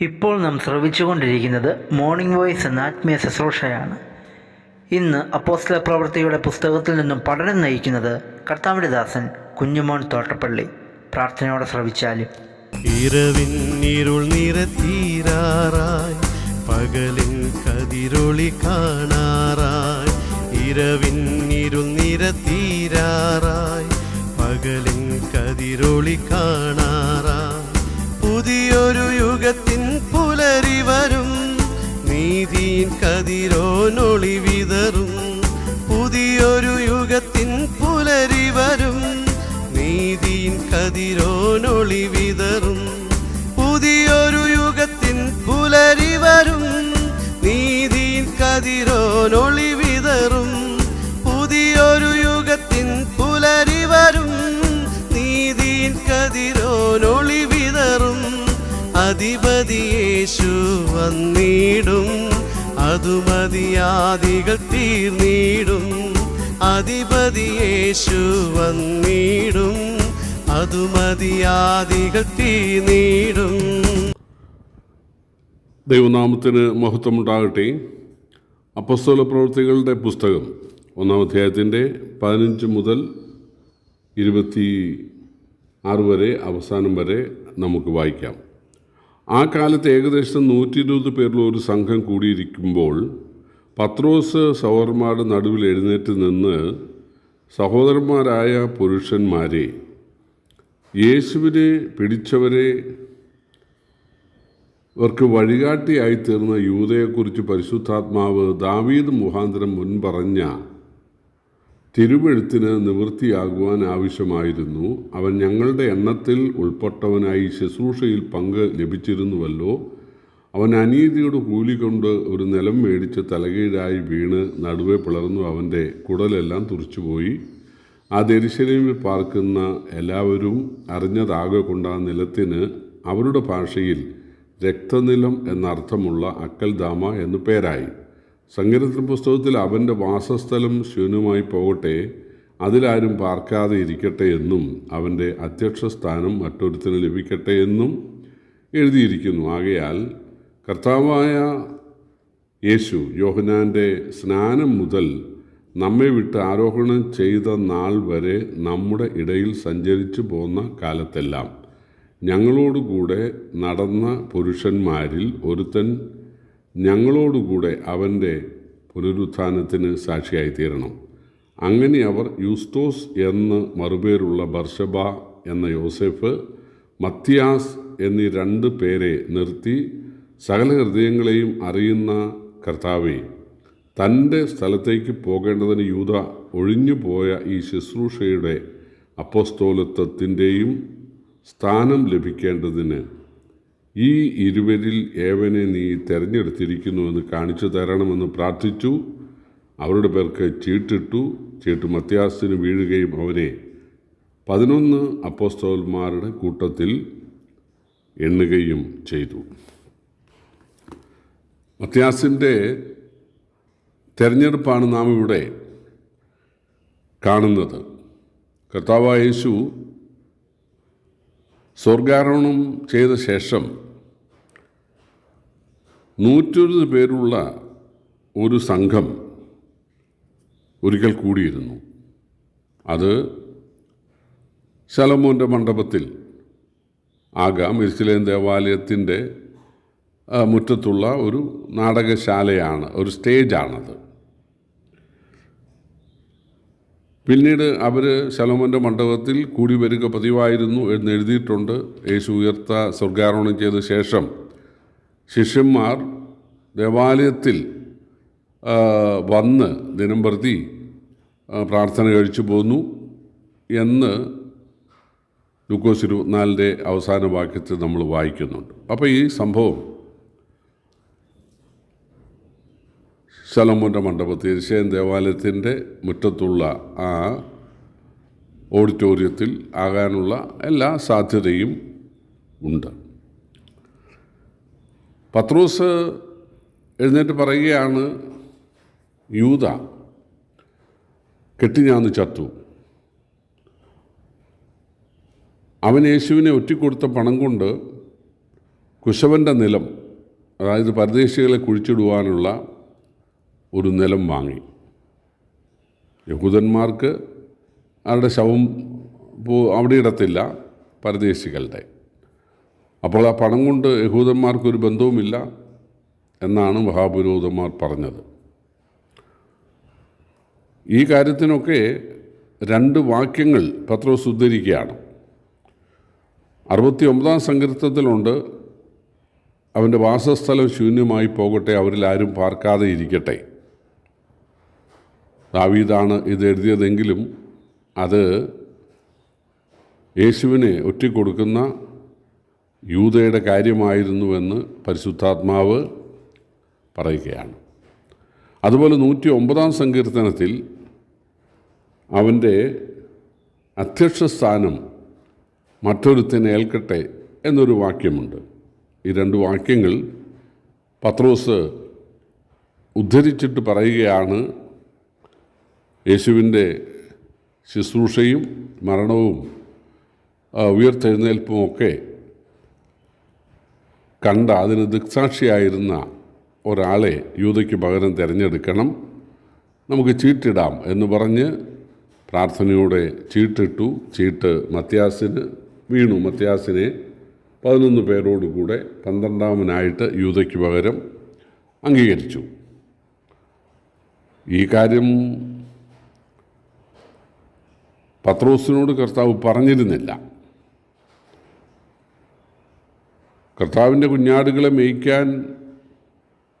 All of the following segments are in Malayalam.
ഇപ്പോൾ നാം ശ്രവിച്ചുകൊണ്ടിരിക്കുന്നത് മോർണിംഗ് വോയിസ് എന്ന ആത്മീയ ശുശ്രൂഷയാണ്. ഇന്ന് അപ്പോസ്തല പ്രവൃത്തിയുടെ പുസ്തകത്തിൽ നിന്നും പഠനം നയിക്കുന്നത് കർത്താവിന്റെ കുഞ്ഞുമോൻ തോട്ടപ്പള്ളി. പ്രാർത്ഥനയോടെ ശ്രവിച്ചാലും. ഇരവിൻ പകലിൻ കതിരൊളി കാണാറായി. ഇരവിൻ ഇരുൾ നിറത്തീരാറായി പകലിൻ കതിരൊളി കാണാറായി. പുതിയൊരു വരും നീതിയിൻ കതിരോനൊളി വിതറും. പുതിയൊരു യുഗത്തിൻ പുലരി വരും. നീതിയിൻ കതിരോനൊളി വിതറും. പുതിയൊരു യുഗത്തിൻ പുലരി വരും. നീതിയിൻ കതിരോനൊളി അധിപതിയേശു വന്നിടും. അതുമതിയാദികൾ തീർന്നിടും. അധിപതിയേശു വന്നിടും. അതുമതിയാദികൾ തീർന്നിടും. ദൈവനാമത്തിന് മഹത്വമുണ്ടാകട്ടെ. അപ്പസ്തോല പ്രവൃത്തികളുടെ പുസ്തകം ഒന്നാം അധ്യായത്തിന്റെ പതിനഞ്ച് മുതൽ ഇരുപത്തി ആറ് വരെ അവസാനം വരെ നമുക്ക് വായിക്കാം. ആ കാലത്ത് ഏകദേശം നൂറ്റി ഇരുപത് പേരുള്ള ഒരു സംഘം കൂടിയിരിക്കുമ്പോൾ പത്രോസ് സഹോദരന്മാരുടെ നടുവിൽ എഴുന്നേറ്റ് നിന്ന് സഹോദരന്മാരായ പുരുഷന്മാരെ യേശുവിനെ പിടിച്ചവരെ ഇവർക്ക് വഴികാട്ടിയായി തീർന്ന യൂതയെക്കുറിച്ച് പരിശുദ്ധാത്മാവ് ദാവീദ് മുഖാന്തരം മുൻപറഞ്ഞ തിരുവെഴുത്തിന് നിവൃത്തിയാകുവാൻ ആവശ്യമായിരുന്നു. അവൻ ഞങ്ങളുടെ എണ്ണത്തിൽ ഉൾപ്പെട്ടവനായി ശുശ്രൂഷയിൽ പങ്ക് ലഭിച്ചിരുന്നുവല്ലോ. അവൻ അനീതിയുടെ കൂലി കൊണ്ട് ഒരു നിലം മേടിച്ച് തലകീഴായി വീണ് നടുവെ പിളർന്നു അവന്റെ കുടലെല്ലാം തുറിച്ചുപോയി. ആ ദരിശനയിൽ പാർക്കുന്ന എല്ലാവരും അറിഞ്ഞതാകെ കൊണ്ട് ആ നിലത്തിന് അവരുടെ ഭാഷയിൽ രക്തനിലം എന്നർത്ഥമുള്ള അക്കൽദാമ എന്നു പേരായി. സങ്കീർത്തന പുസ്തകത്തിൽ അവന്റെ വാസസ്ഥലം ശൂന്യമായി പോകട്ടെ അതിലാരും പാർക്കാതെ ഇരിക്കട്ടെ എന്നും അവന്റെ അധ്യക്ഷ സ്ഥാനം മറ്റൊരുത്തിന് ലഭിക്കട്ടെ എന്നും എഴുതിയിരിക്കുന്നു. ആകയാൽ കർത്താവായ യേശു യോഹനാന്റെ സ്നാനം മുതൽ നമ്മെ വിട്ട് ആരോഹണം ചെയ്ത നാൾ വരെ നമ്മുടെ ഇടയിൽ സഞ്ചരിച്ചു പോന്ന കാലത്തെല്ലാം ഞങ്ങളോടുകൂടെ നടന്ന പുരുഷന്മാരിൽ ഒരുത്തൻ ഞങ്ങളോടുകൂടെ അവന്റെ പുനരുത്ഥാനത്തിന് സാക്ഷിയായിത്തീരണം. അങ്ങനെ അവർ യൂസ്തോസ് എന്ന് മറുപേരുള്ള ബർഷബ എന്ന യോസെഫ് മത്തിയാസ് എന്നീ രണ്ട് പേരെ നിർത്തി സകല ഹൃദയങ്ങളെയും അറിയുന്ന കർത്താവെ തന്റെ സ്ഥലത്തേക്ക് പോകേണ്ടതിന് യൂത ഒഴിഞ്ഞുപോയ ഈ ശുശ്രൂഷയുടെ അപ്പോസ്തോലത്വത്തിന്റെയും സ്ഥാനം ലഭിക്കേണ്ടതിന് ഈ ഇരുവരിൽ ഏവനെ നീ തിരഞ്ഞെടുത്തിരിക്കുന്നുവെന്ന് കാണിച്ചു തരണമെന്ന് പ്രാർത്ഥിച്ചു. അവരുടെ പേർക്ക് ചീട്ടിട്ടു. ചീട്ട് മത്യാസിന് വീഴുകയും അവനെ പതിനൊന്ന് അപ്പോസ്തോൽമാരുടെ കൂട്ടത്തിൽ എണ്ണുകയും ചെയ്തു. മത്യാസിന്റെ തിരഞ്ഞെടുപ്പാണ് നാം ഇവിടെ കാണുന്നത്. കർത്താവായ യേശു സ്വർഗാരോഹണം ചെയ്ത ശേഷം നൂറ്റൊരു പേരുള്ള ഒരു സംഘം ഒരിക്കൽ കൂടിയിരുന്നു. അത് ശലമോന്റെ മണ്ഡപത്തിൽ ആകാം. ഇസ്ലേം ദേവാലയത്തിന്റെ മുറ്റത്തുള്ള ഒരു നാടകശാലയാണ് ഒരു സ്റ്റേജാണത്. പിന്നീട് അവർ ശലോമന്റെ മണ്ഡപത്തിൽ കൂടി വരിക പതിവായിരുന്നു എന്ന് എഴുതിയിട്ടുണ്ട്. യേശു ഉയർത്ത സ്വർഗാരോഹണം ചെയ്ത ശേഷം ശിഷ്യന്മാർ ദേവാലയത്തിൽ വന്ന് ദിനം പ്രതി പ്രാർത്ഥന കഴിച്ചു പോന്നു എന്ന് ലൂക്കോസ് ഇരുപത്തിനാലിന്റെ അവസാന വാക്യത്തിൽ നമ്മൾ വായിക്കുന്നുണ്ട്. അപ്പോൾ ഈ സംഭവം ശലമോന്റെ മണ്ഡപത്തിൽ തീർച്ചയായും ദേവാലയത്തിന്റെ മുറ്റത്തുള്ള ആ ഓഡിറ്റോറിയത്തിൽ ആകാനുള്ള എല്ലാ സാധ്യതയും ഉണ്ട്. പത്രോസ് എഴുന്നേറ്റ് പറയുകയാണ് യൂത കെട്ടിഞ്ഞാന്ന് ചത്തു. അവൻ യേശുവിനെ ഒറ്റിക്കൊടുത്ത പണം കൊണ്ട് കുശവന്റെ നിലം അതായത് പരദേശികളെ കുഴിച്ചിടുവാനുള്ള ഒരു നിലം വാങ്ങി. യഹൂദന്മാർക്ക് അവരുടെ ശവം പോ അവിടെ ഇടത്തില്ല പരദേശികളുടെ. അപ്പോൾ ആ പണം കൊണ്ട് യഹൂദന്മാർക്കൊരു ബന്ധവുമില്ല എന്നാണ് മഹാപുരോഹിതന്മാർ പറഞ്ഞത്. ഈ കാര്യത്തിനൊക്കെ രണ്ട് വാക്യങ്ങൾ പത്രോസ് ഉദ്ധരിക്കുകയാണ്. അറുപത്തി ഒമ്പതാം സങ്കീർത്തത്തിലുണ്ട് അവന്റെ വാസസ്ഥലം ശൂന്യമായി പോകട്ടെ അവരിൽ ആരും പാർക്കാതെ ഇരിക്കട്ടെ. ദാവീദാണ് ഇത് എഴുതിയതെങ്കിലും അത് യേശുവിനെ ഒറ്റിക്കൊടുക്കുന്ന യൂതയുടെ കാര്യമായിരുന്നുവെന്ന് പരിശുദ്ധാത്മാവ് പറയുകയാണ്. അതുപോലെ നൂറ്റി ഒമ്പതാം സങ്കീർത്തനത്തിൽ അവന്റെ അധ്യക്ഷ സ്ഥാനം മറ്റൊരുത്തിന് ഏൽക്കട്ടെ എന്നൊരു വാക്യമുണ്ട്. ഈ രണ്ട് വാക്യങ്ങൾ പത്രോസ് ഉദ്ധരിച്ചിട്ട് പറയുകയാണ് യേശുവിന്റെ ശുശ്രൂഷയും മരണവും ഉയർത്തെഴുന്നേൽപ്പുമൊക്കെ കണ്ട അതിന് ദൃക്സാക്ഷിയായിരുന്ന ഒരാളെ യൂതയ്ക്ക് പകരം തിരഞ്ഞെടുക്കണം. നമുക്ക് ചീട്ടിടാം എന്ന് പറഞ്ഞ് പ്രാർത്ഥനയോടെ ചീട്ടിട്ടു. ചീട്ട് മത്യാസിന് വീണു. മത്യാസിനെ പതിനൊന്ന് പേരോടുകൂടെ പന്ത്രണ്ടാമനായിട്ട് യൂതയ്ക്ക് പകരം അംഗീകരിച്ചു. ഈ കാര്യം പത്രോസിനോട് കർത്താവ് പറഞ്ഞിരുന്നില്ല. കർത്താവിന്റെ കുഞ്ഞാടുകളെ മേയ്ക്കാൻ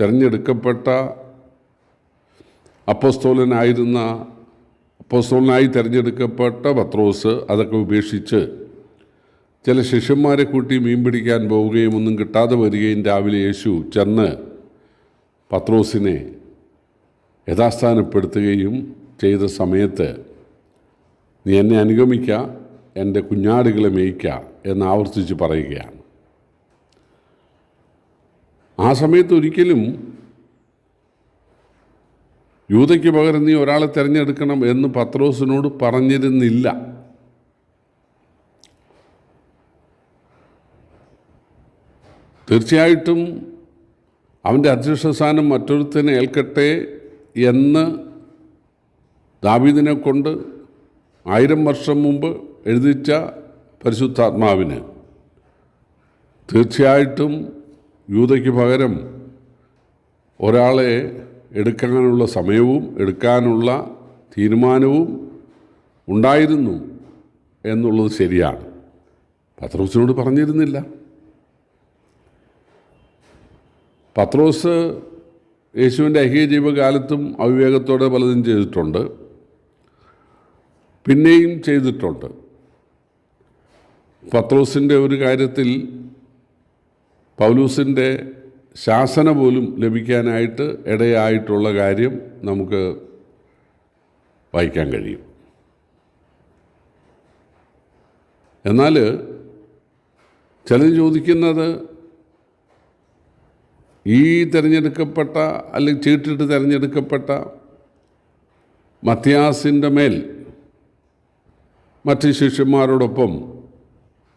തിരഞ്ഞെടുക്കപ്പെട്ട അപ്പസ്തോലനായിരുന്ന അപ്പസ്തോലനായി തിരഞ്ഞെടുക്കപ്പെട്ട പത്രോസ് അതൊക്കെ ഉപേക്ഷിച്ച് ചില ശിഷ്യന്മാരെ കൂട്ടി മീൻ പിടിക്കാൻ പോവുകയും ഒന്നും കിട്ടാതെ വരികയും രാവിലെ യേശു ചെന്ന് പത്രോസിനെ യഥാസ്ഥാനപ്പെടുത്തുകയും ചെയ്ത സമയത്ത് നീ എന്നെ അനുഗമിക്കുക എന്റെ കുഞ്ഞാടുകളെ മേയ്ക്ക എന്ന് ആവർത്തിച്ച് പറയുകയാണ്. ആ സമയത്ത് ഒരിക്കലും യൂതയ്ക്ക് പകരം നീ ഒരാളെ തിരഞ്ഞെടുക്കണം എന്ന് പത്രോസിനോട് പറഞ്ഞിരുന്നില്ല. തീർച്ചയായിട്ടും അവന്റെ അധ്യക്ഷസ്ഥാനം മറ്റൊരുത്തനെ ഏൽക്കട്ടെ എന്ന് ദാവീദിനെ കൊണ്ട് ആയിരം വർഷം മുമ്പ് എഴുതിച്ച പരിശുദ്ധാത്മാവിന് തീർച്ചയായിട്ടും യൂതയ്ക്ക് പകരം ഒരാളെ എടുക്കാനുള്ള സമയവും എടുക്കാനുള്ള തീരുമാനവും ഉണ്ടായിരുന്നു എന്നുള്ളത് ശരിയാണ്. പത്രോസിനോട് പറഞ്ഞിരുന്നില്ല. പത്രോസ് യേശുവിന്റെ അഹിയ ജീവകാലത്തും അവിവേകത്തോടെ പലതും ചെയ്തിട്ടുണ്ട്. പിന്നെയും ചെയ്തിട്ടുണ്ട്. പത്രോസിന്റെ ഒരു കാര്യത്തിൽ പൗലൂസിന്റെ ശാസന പോലും ലഭിക്കാനായിട്ട് ഇടയായിട്ടുള്ള കാര്യം നമുക്ക് വായിക്കാൻ കഴിയും. എന്നാൽ ചിലർ ചോദിക്കുന്നത് ഈ തിരഞ്ഞെടുക്കപ്പെട്ട അല്ലെങ്കിൽ ചീട്ടിട്ട് തിരഞ്ഞെടുക്കപ്പെട്ട മത്യാസിന്റെ മേൽ മറ്റ് ശിഷ്യന്മാരോടൊപ്പം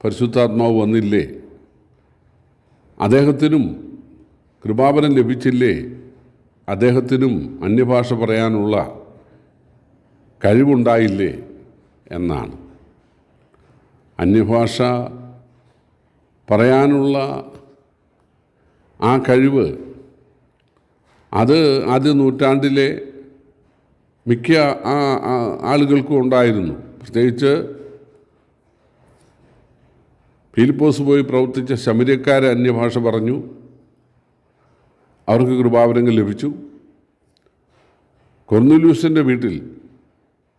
പരിശുദ്ധാത്മാവ് വന്നില്ലേ? അദ്ദേഹത്തിനും കൃപാപനം ലഭിച്ചില്ലേ? അദ്ദേഹത്തിനും അന്യഭാഷ പറയാനുള്ള കഴിവുണ്ടായില്ലേ? എന്നാണ്. അന്യഭാഷ പറയാനുള്ള ആ കഴിവ് അത് ആദ്യ നൂറ്റാണ്ടിലെ മിക്ക ആ ആളുകൾക്കും ഉണ്ടായിരുന്നു. പ്രത്യേകിച്ച് ഫിലിപ്പോസ് പോയി പ്രവർത്തിച്ച ശമര്യക്കാരെ അന്യഭാഷ പറഞ്ഞു. അവർക്ക് കൃപാവരങ്ങൾ ലഭിച്ചു. കൊർന്നുലൂസിന്റെ വീട്ടിൽ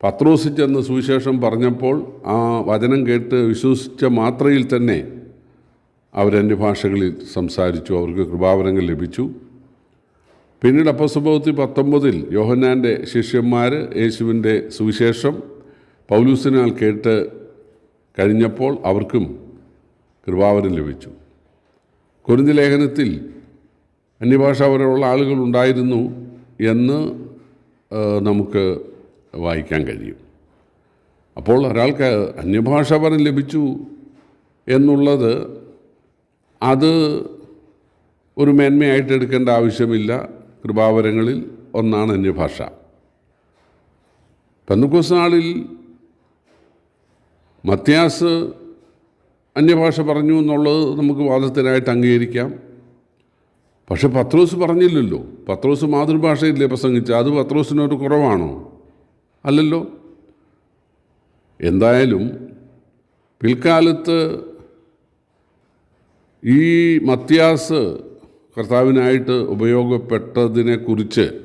പത്രോസ് ചെന്ന് സുവിശേഷം പറഞ്ഞപ്പോൾ ആ വചനം കേട്ട് വിശ്വസിച്ച മാത്രയിൽ തന്നെ അവരന്യ ഭാഷകളിൽ സംസാരിച്ചു. അവർക്ക് കൃപാവരങ്ങൾ ലഭിച്ചു. പിന്നീട് അപ്പസംഭവത്തിൽ പത്തൊമ്പതിൽ യോഹന്നാന്റെ ശിഷ്യന്മാർ യേശുവിന്റെ സുവിശേഷം പൗലൂസിനാൽ കേട്ട് കഴിഞ്ഞപ്പോൾ അവർക്കും കൃപാവരം ലഭിച്ചു. കുരുന്തി ലേഖനത്തിൽ അന്യഭാഷവരുള്ള ആളുകൾ ഉണ്ടായിരുന്നു എന്ന് നമുക്ക് വായിക്കാൻ കഴിയും. അപ്പോൾ ഒരാൾക്ക് അന്യഭാഷാപരം ലഭിച്ചു എന്നുള്ളത് അത് ഒരു മേന്മയായിട്ട് എടുക്കേണ്ട ആവശ്യമില്ല. കൃപാവരങ്ങളിൽ ഒന്നാണ് അന്യഭാഷ. പെന്തക്കോസ് നാളിൽ മത്യാസ് അന്യഭാഷ പറഞ്ഞു എന്നുള്ളത് നമുക്ക് വാദത്തിനായിട്ട് അംഗീകരിക്കാം. പക്ഷെ പത്രോസ് പറഞ്ഞില്ലല്ലോ. പത്രോസ് മാതൃഭാഷയില്ലേ പ്രസംഗിച്ച അത് പത്രോസിനൊരു കുറവാണോ? അല്ലല്ലോ. എന്തായാലും പിൽക്കാലത്ത് ഈ മത്യാസ് കർത്താവിനായിട്ട് ഉപയോഗപ്പെട്ടതിനെക്കുറിച്ച്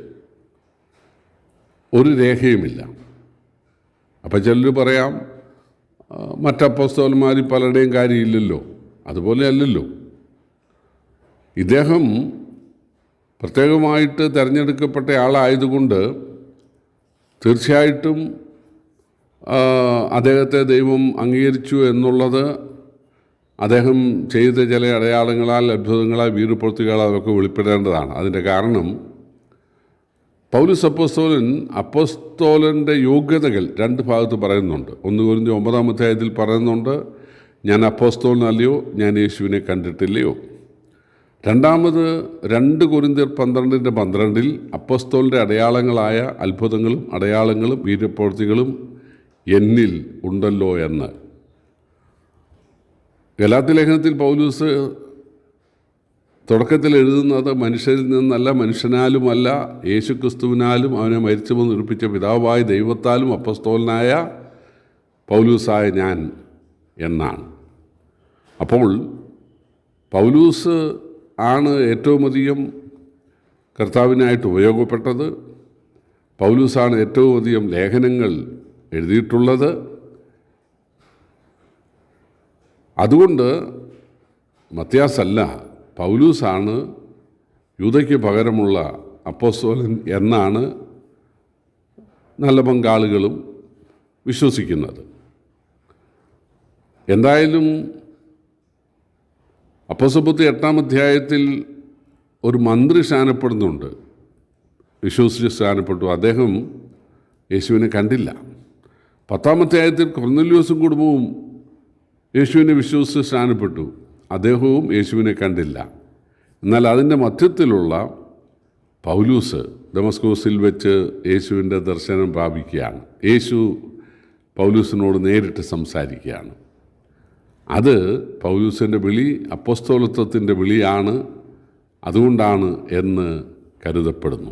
ഒരു രേഖയുമില്ല. അപ്പം ചിലർ പറയാം മറ്റപ്പോസ്തോലന്മാരിൽ പലരുടെയും കാര്യമില്ലല്ലോ. അതുപോലെ അല്ലല്ലോ. ഇദ്ദേഹം പ്രത്യേകമായിട്ട് തിരഞ്ഞെടുക്കപ്പെട്ട ആളായതുകൊണ്ട് തീർച്ചയായിട്ടും അദ്ദേഹത്തെ ദൈവം അംഗീകരിച്ചു എന്നുള്ളത് അദ്ദേഹം ചെയ്ത ചില അടയാളങ്ങളാൽ അത്ഭുതങ്ങളാൽ വീരപ്രവൃത്തികളാൽ അതൊക്കെ വെളിപ്പെടേണ്ടതാണ്. അതിന്റെ കാരണം പൗലുസ് അപ്പോസ്തോലൻ അപ്പോസ്തോലന്റെ യോഗ്യതകൾ രണ്ട് ഭാഗത്ത് പറയുന്നുണ്ട്. ഒന്ന് കുറിഞ്ഞ് ഒമ്പതാം അധ്യായത്തിൽ പറയുന്നുണ്ട് ഞാൻ അപ്പോസ്തോലനല്ലയോ ഞാൻ യേശുവിനെ കണ്ടിട്ടില്ലയോ? രണ്ടാമത് രണ്ട് കുരിന്തിയർ പന്ത്രണ്ടിന്റെ പന്ത്രണ്ടിൽ അപ്പോസ്തോലിന്റെ അടയാളങ്ങളായ അത്ഭുതങ്ങളും അടയാളങ്ങളും വീര്യപ്രവൃത്തികളും എന്നിൽ ഉണ്ടല്ലോ എന്ന്. ഗലാത്തി ലേഖനത്തിൽ പൗലൂസ് തുടക്കത്തിൽ എഴുതുന്നത് മനുഷ്യരിൽ നിന്നല്ല മനുഷ്യനാലുമല്ല യേശുക്രിസ്തുവിനാലും അവനെ മരിച്ചുവെന്ന് ഉറപ്പിച്ച പിതാവായ ദൈവത്താലും അപ്പസ്തോലനായ പൗലൂസായ ഞാൻ എന്നാണ്. അപ്പോൾ പൗലൂസ് ആണ് ഏറ്റവും അധികം കർത്താവിനായിട്ട് ഉപയോഗപ്പെട്ടത്. പൗലൂസാണ് ഏറ്റവും അധികം ലേഖനങ്ങൾ എഴുതിയിട്ടുള്ളത്. അതുകൊണ്ട് മത്യാസല്ല പൗലൂസാണ് യൂതയ്ക്ക് പകരമുള്ള അപ്പോസ്തോലൻ എന്നാണ് നല്ല പങ്കാളികളും വിശ്വസിക്കുന്നത്. എന്തായാലും അപ്പോസപ്പത്തി എട്ടാം അധ്യായത്തിൽ ഒരു മന്ത്രി സ്ഥാനപ്പെടുന്നുണ്ട്. വിശ്വസിച്ച് സ്ഥാനപ്പെട്ടു. അദ്ദേഹം യേശുവിനെ കണ്ടില്ല. പത്താം അധ്യായത്തിൽ കൊർന്നല്യോസും കുടുംബവും യേശുവിനെ വിശ്വസിച്ച് സ്ഥാനപ്പെട്ടു. അദ്ദേഹവും യേശുവിനെ കണ്ടില്ല. എന്നാൽ അതിന്റെ മധ്യത്തിലുള്ള പൗലൂസ് ഡെമസ്കോസിൽ വെച്ച് യേശുവിന്റെ ദർശനം പ്രാപിക്കുകയാണ്. യേശു പൗലൂസിനോട് നേരിട്ട് സംസാരിക്കുകയാണ്. അത് പൗലൂസിന്റെ വിളി അപ്പസ്തോലത്വത്തിന്റെ വിളിയാണ് അതുകൊണ്ടാണ് എന്ന് കരുതപ്പെടുന്നു.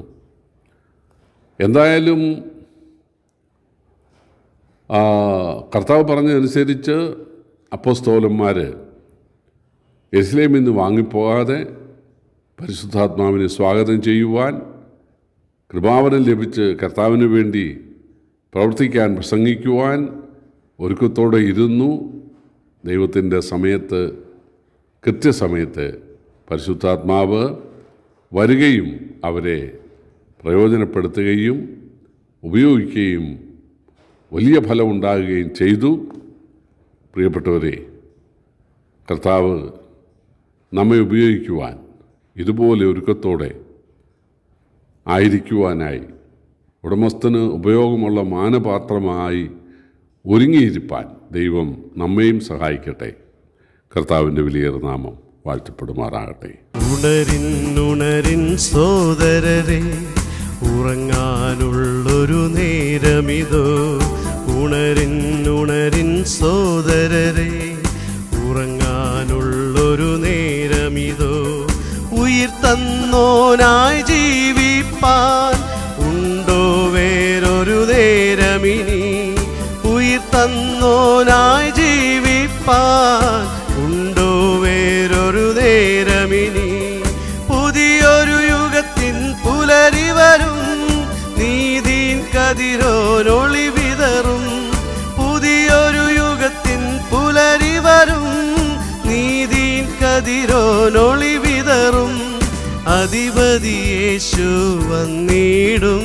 എന്തായാലും കർത്താവ് പറഞ്ഞതനുസരിച്ച് അപ്പോസ്തോലന്മാർ എസ്ലേമിൽ നിന്ന് വാങ്ങിപ്പോകാതെ പരിശുദ്ധാത്മാവിനെ സ്വാഗതം ചെയ്യുവാൻ കൃപാവനം ലഭിച്ച് കർത്താവിന് വേണ്ടി പ്രവർത്തിക്കാൻ പ്രസംഗിക്കുവാൻ ഒരുക്കത്തോടെ ഇരുന്നു. ദൈവത്തിന്റെ സമയത്ത് കൃത്യസമയത്ത് പരിശുദ്ധാത്മാവ് വരികയും അവരെ പ്രയോജനപ്പെടുത്തുകയും ഉപയോഗിക്കുകയും വലിയ ഫലമുണ്ടാകുകയും ചെയ്തു. പ്രിയപ്പെട്ടവരെ കർത്താവ് നമ്മെ ഉപയോഗിക്കുവാൻ ഇതുപോലെ ഒരുക്കത്തോടെ ആയിരിക്കുവാനായി ഉടമസ്ഥന് ഉപയോഗമുള്ള മാനപാത്രമായി ഒരുങ്ങിയിരിപ്പാൻ ദൈവം നമ്മയും സഹായിക്കട്ടെ. കർത്താവിന്റെ വിലയേറെ നാമം വാഴ്ത്തപ്പെടുമാറാകട്ടെ. ഉണരിൻ ഉണരിൻ സോദരരെ ഉറങ്ങാനുള്ളൊരു നേരമിതോ. ഉണരിൻ ഉണരിൻ സോദരരെ ഉറങ്ങാനുള്ളൊരു തന്നോനായി ജീവിപ്പാൻ ഉണ്ടോ വേറൊരു നേരമിനി? ഉയർ തന്നോനായി ജീവിപ്പാൻ ഉണ്ടോ വേറൊരു നേരമിനി? പുതിയൊരു യുഗത്തിൻ പുലരി വരും നീതീൻ കതിരോനൊളി വിതറും. പുതിയൊരു യുഗത്തിൻ പുലരി വരും നീതീൻ കതിരോനൊളി വിതറും. അധിപതി യേശു വന്നിടും.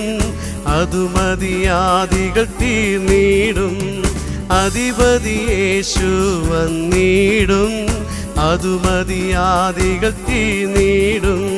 അതു മതിയാദികൾ തീർന്നിടും. അധിപതി യേശു വന്നിടും. അതു മതിയാദികൾ തീർന്നിടും.